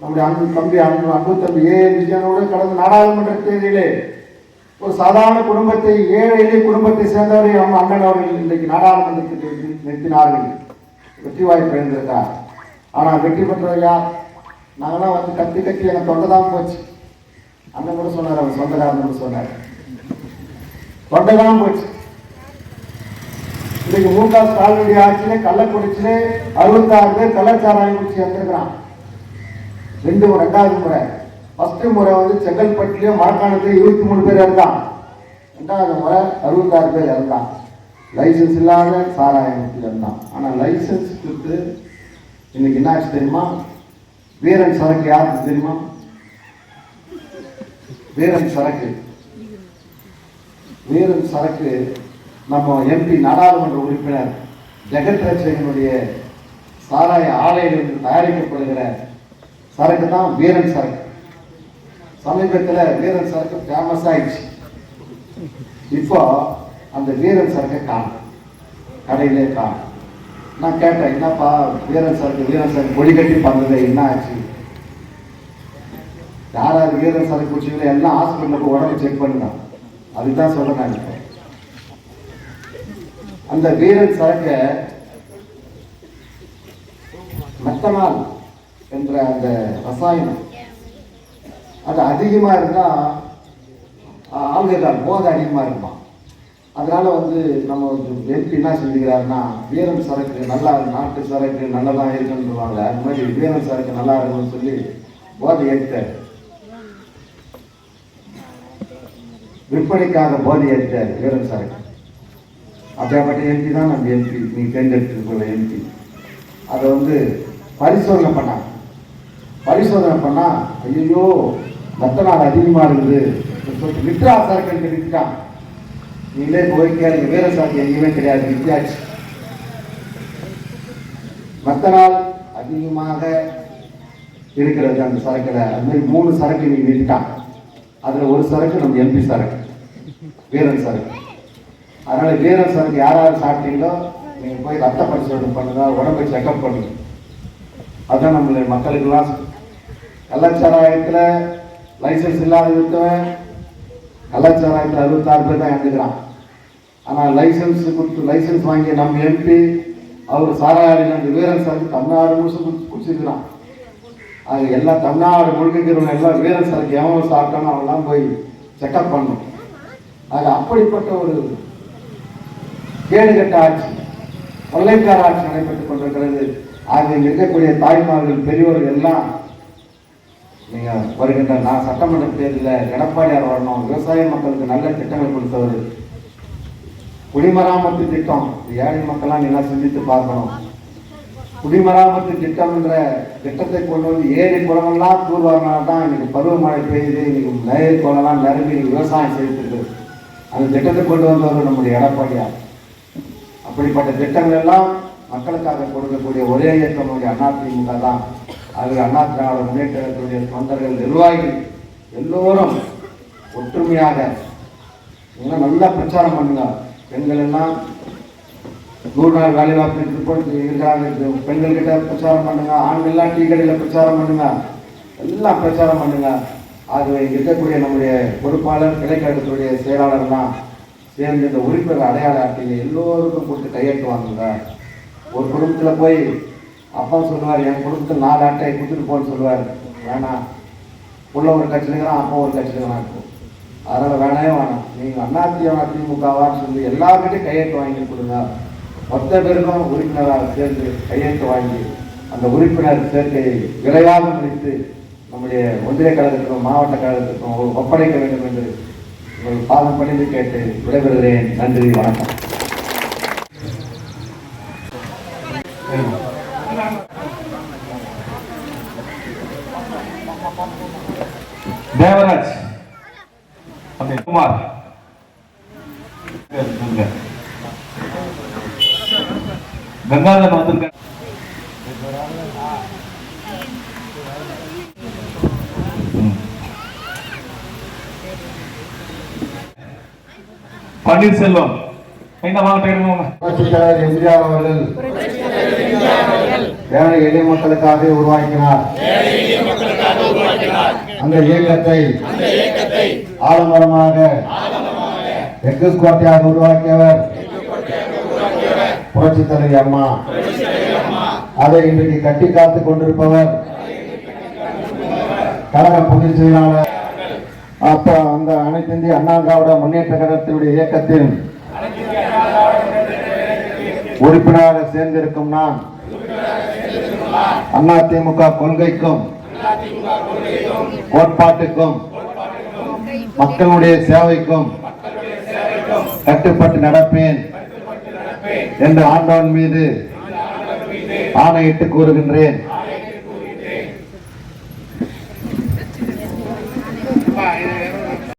நம்முடைய அன்பு தம்பி அன்பு அன்பு தம்பி. ஏ விஜயனோடு கடந்த நாடாளுமன்ற தேர்தலிலே ஒரு சாதாரண குடும்பத்தை ஏழை எளிய குடும்பத்தை சேர்ந்தவரை அவங்க அண்ணன் அவர்கள் இன்றைக்கு நாடாளுமன்றத்தில் நிறுத்தினார்கள். வெற்றி வாய்ப்பு எழுந்திருக்கார் ஆனால் வெற்றி பெற்றவர் யார்? நாங்களாம் வந்து கத்தி கத்தி எனக்கு தொண்டை தான் போச்சு. அண்ணன் கூட சொன்னார் அவர் சொந்தக்காரன் கூட சொன்னார். தொண்டை தான் போச்சு. இன்னைக்கு மு க ஸ்டாலினுடைய ஆட்சியிலே கள்ளக்குறிச்சியிலே அறுபத்தாறு பேர் கள்ளச்சாராயம் குடிச்சு இறந்துருக்கிறான். ரெண்டு முறை ரெண்டாவது முறை. ஃபஸ்ட்டு முறை வந்து செங்கல்பட்டுலேயும் மரக்காணத்துலயும் இருபத்தி மூணு பேர் இருந்தான் ரெண்டாவது முறை அறுபத்தாறு பேர் இறந்தான் லைசன்ஸ் இல்லாத சாராயம் இருந்தான் ஆனால் லைசன்ஸ் கொடுத்து இன்னைக்கு என்ன ஆச்சு தெரியுமா? வீரன் சரக்கு யாருக்கு தெரியுமா? வீரன் சரக்கு. வீரன் சரக்கு நம்ம எம்பி நாடாளுமன்ற உறுப்பினர் ஜெகத் ரட்சகனுடைய சாராய ஆலையிலிருந்து தயாரிக்கப்படுகிற சரக்கு தான் வீரன் சரக்கு. சமீபத்தில் வீரன் சரக்கு ஃபேமஸ் ஆயிடுச்சு. இப்போ அந்த வீரன் சரக்கை காணும். கடையிலே காணும். நான் கேட்டேன் என்னப்பா வீரன் சரக்கு வீரன் சரக்கு கொடி கட்டி பண்ணுறது என்ன ஆச்சு? யார் யார் வீரன் சரக்கு குடிச்சீங்களோ எல்லாம் ஹாஸ்பிட்டலில் போய் உடம்பு செக் பண்ணுங்க. அதுதான் சொல்கிறேன் நான் அந்த வீரன் சரக்கை மெத்தனால் என்ற அந்த ரசாயனம். அது அதிகமாக இருந்தால் ஆ- ஆல்கஹால் போதை அதிகமாக இருக்குமா? அதனால் வந்து நம்ம எம்பி என்ன செஞ்சுக்கிறாருன்னா வீரம் சரக்கு நல்லா நாட்டு சரக்கு நல்லதாக இருக்குன்னு சொல்லுவாங்க அது மாதிரி வீரம் சரக்கு நல்லா இருக்கும்னு சொல்லி போதை ஏற்றார். விற்பனைக்காக போதை ஏற்றார் வீரம் சரக்கு. அப்படியாப்பட்ட எம்பி தான் நம்ம எம்பி நீ தேர்ந்தெடுத்துருக்கிற எம்பி அதை வந்து பரிசோதனை பண்ணாங்க. பரிசோதனை பண்ணா ஐயோ ரத்த நாள் அதிகமா இருக்குது சொல்லிட்டு வித்ரா சரக்கு வித்துட்டான் நீங்களே போய் வேற சாக்கு எங்கேயுமே கிடையாது வித்தியாச்சு மற்ற நாள் அதிகமாக இருக்கிறது அந்த சரக்கில். அது மாதிரி மூணு சரக்கு நீ விட்டுட்டான். அதில் ஒரு சரக்கு நம்ம எம்பி சரக்கு வீரன் சரக்கு. அதனால் வீரன் சரக்கு யார் யார் சாப்பிட்டீங்களோ நீங்கள் போய் ரத்த பரிசோதனை பண்ணுங்க உடம்பை செக்அப் பண்ணுங்க. அதுதான் நம்மளுடைய மக்களுக்கெல்லாம் கள்ளச்சாராயத்தில் லைசன்ஸ் இல்லாத வித்தவன் கள்ளச்சாராயத்தில் அறுபத்தாறு பேர் தான் இறந்துக்கிறான். ஆனால் லைசன்ஸ் கொடுத்து லைசன்ஸ் வாங்கி நம்ம எம்பி அவர் சாராயம் அந்த வீரன் சார் தமிழ்நாடு முழுசும் கொடுத்து குடிச்சிருக்கிறான். அது எல்லாம் தமிழ்நாடு முழுக்கிறவங்க எல்லாம் வீரன் சாருக்கு எவன் சாப்பிட்டானோ அவெல்லாம் போய் செக்அப் பண்ணும் அது அப்படிப்பட்ட ஒரு கேடுகட்ட ஆட்சி கொள்ளைக்கார ஆட்சி நடைபெற்றுக் கொண்டிருக்கிறது. ஆக இருக்கக்கூடிய தாய்மார்கள் பெரியவர்கள் எல்லாம் நீங்கள் வருகின்ற நான் சட்டமன்ற தேர்தலில் எடப்பாடியார் வரணும். விவசாய மக்களுக்கு நல்ல திட்டங்கள் கொடுத்தவர். குடிமராமத்து திட்டம். ஏழை மக்கள்லாம் நீங்க சிந்தித்து பார்க்கணும். குடிமராமத்து திட்டம் என்ற திட்டத்தை கொண்டு வந்து ஏரி குளமெல்லாம் தூர்வாரினால தான் இன்னைக்கு பருவமழை பெய்யுது. இன்னைக்கு நெல் குளம்லாம் நிரம்பி விவசாயம் செய்திருக்கு அந்த திட்டத்தை கொண்டு வந்தவர் நம்முடைய எடப்பாடியார். அப்படிப்பட்ட திட்டங்கள் எல்லாம் மக்களுக்காக கொடுக்கக்கூடிய ஒரே இயக்கம் நம்முடைய திமுக தான். அது அண்ணா திராவிட முன்னேற்றத்துடைய தொண்டர்கள் நிர்வாகிகள் எல்லோரும் ஒற்றுமையாக இன்னும் நல்லா பிரச்சாரம் பண்ணுங்க. பெண்கள் எல்லாம் நூறு நாள் வேலை வாய்ப்பு இருக்கிறாங்க. பெண்கள் கிட்ட பிரச்சாரம் பண்ணுங்க. ஆண்கள் எல்லாம் டீ கடையில் பிரச்சாரம் பண்ணுங்க. எல்லாம் பிரச்சாரம் பண்ணுங்க. ஆகவே இருக்கக்கூடிய நம்முடைய பொறுப்பாளர் கிளைக்கழகத்துடைய செயலாளர்லாம் சேர்ந்து இந்த உறுப்பினர் அடையாள அட்டையில் எல்லோருக்கும் கொடுத்து கையெழுத்து வாங்குங்க. ஒரு குடும்பத்தில் போய் அப்பா சொல்லுவார் என் குடும்பத்தில் நாலு அட்டையை கொடுத்துட்டு போன்னு சொல்லுவார். வேணாம் உள்ள ஒரு கட்சியில் இருக்கிறான் அப்பா ஒரு கட்சியில் இருக்கிறான் அதனால் வேணவே வேணாம். நீங்கள் அதிமுக அதிமுகவான்னு சொல்லி எல்லாருக்கிட்டையும் கையெழுத்து வாங்கி கொடுங்க. மொத்த பேருக்கும் உறுப்பினராக சேர்ந்து கையெழுத்து வாங்கி அந்த உறுப்பினர் சேர்க்கையை விரைவாக முடித்து நம்முடைய ஒன்றிய கழகத்திற்கும் மாவட்ட கழகத்திற்கும் ஒப்படைக்க வேண்டும் என்று உங்கள் பாதம் பணிந்து கேட்டு விடைபெறுகிறேன். நன்றி வணக்கம். தேவராஜ். அப்படி குமார். கங்காதரன் வந்திருக்க. பன்னீர்செல்வம். என்ன தலைவர் எம்ஜிஆர் அவர்கள் ஏழை எளிய மக்களுக்காக உருவாக்கினார். அந்த இயக்கத்தை ஆலமரமாக எக்ஸஸ் கோட்டையாக உருவாக்கியவர் புரட்சி தலைவி அம்மா. அதை இன்றைக்கு கட்டி காத்துக் கொண்டிருப்பவர் கழக பொதுச் செயலாளர் அப்ப அந்த அனைத்து இந்திய அண்ணா திராவிட முன்னேற்ற கழகத்தினுடைய இயக்கத்தின் உறுப்பினராக சேர்ந்திருக்கும் நான் அண்ணா திமுக கொள்கைக்கும் கோட்பாட்டுக்கும் மக்களுடைய சேவைக்கும் கட்டுப்பட்டு நடப்பேன் என்று ஆண்டவன் மீது ஆணையிட்டு கூறுகின்றேன்.